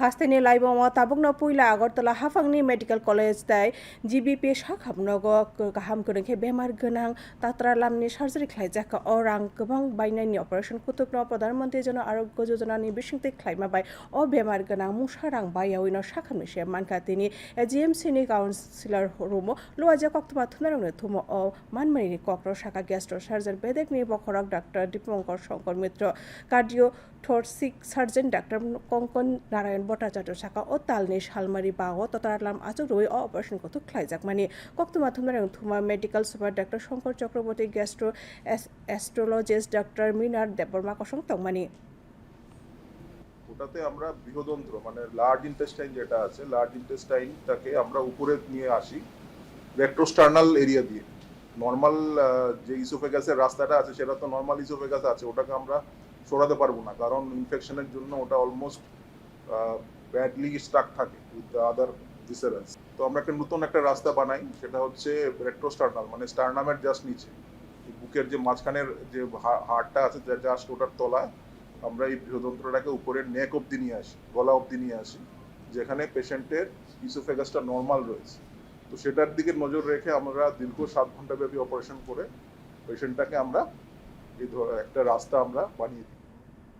hastani laibo ma tabukna puila agartala hafangni medical college dai gbp shakhabnogo kaham kurengkhe bemar gnang tatra lamni surgery khlaijak o rang kbang bainani operation kutupno pradhanmantri jon arogyo yojona ni bisingte khlaima bai o bemar gnang musha rang bai awino shakhamni she manka tini gmc ni councilor rumo loaja koktba thunarang thumo o manmani kokro shaka gastro surgeon bedek ni bokhorok dr Dipankar Shankar Mitra cardio thoracic surgeon doctor Kankan Narayan Bhattacharya শাখা ও তালনে শালমারি বা ও ততারালাম আচক রোই অ operation কত খ্লাইজাক মানে। কক্ত মাধ্যম Narayan থুমা medical super doctor Shankar Chakraborty, gastroenterologist doctor Minar Debbarma কসং তংমানি ওটাতে আমরা বৃহদন্ত্র মানে লার্জ ইন্টেস্টাইন যেটা আছে লার্জ ইন্টেস্টাইনটাকে আমরা উপরে নিয়ে আসি রেট্রোস্টার্নাল এরিয়া দিয়ে। নর্মাল যে ইসোফেগাসের রাস্তাটা আছে, সেটা তো নর্মাল ইসোফেগাস আছে, ওটাকে আমরা সরাতে পারব না, কারণ ইনফেকশনের জন্য ওটা অলমোস্ট ব্যাডলি স্টাক থাকে উইথ দ্য আদার ভিসেরাস তো আমরা একটা নতুন একটা রাস্তা বানাই, সেটা হচ্ছে রেক্টোস্টার্নাল মানে স্টার্নামের জাস্ট নিচে। বুকের যে মাঝখানের যে হাড়টা আছে জাস্ট ওটার তলায়, আমরা এই বৃহদন্ত্রটাকে উপরের নেক অবধি নিয়ে আসি, গলা অবধি নিয়ে আসি, যেখানে পেশেন্টের ইসোফেগাসটা নর্মাল রয়েছে। তো সেটার দিকে নজর রেখে আমরা দীর্ঘ সাত ঘণ্টা ব্যাপী অপারেশন করে, পেশেন্টটাকে আমরা এই একটা রাস্তা আমরা বানিয়ে দিই।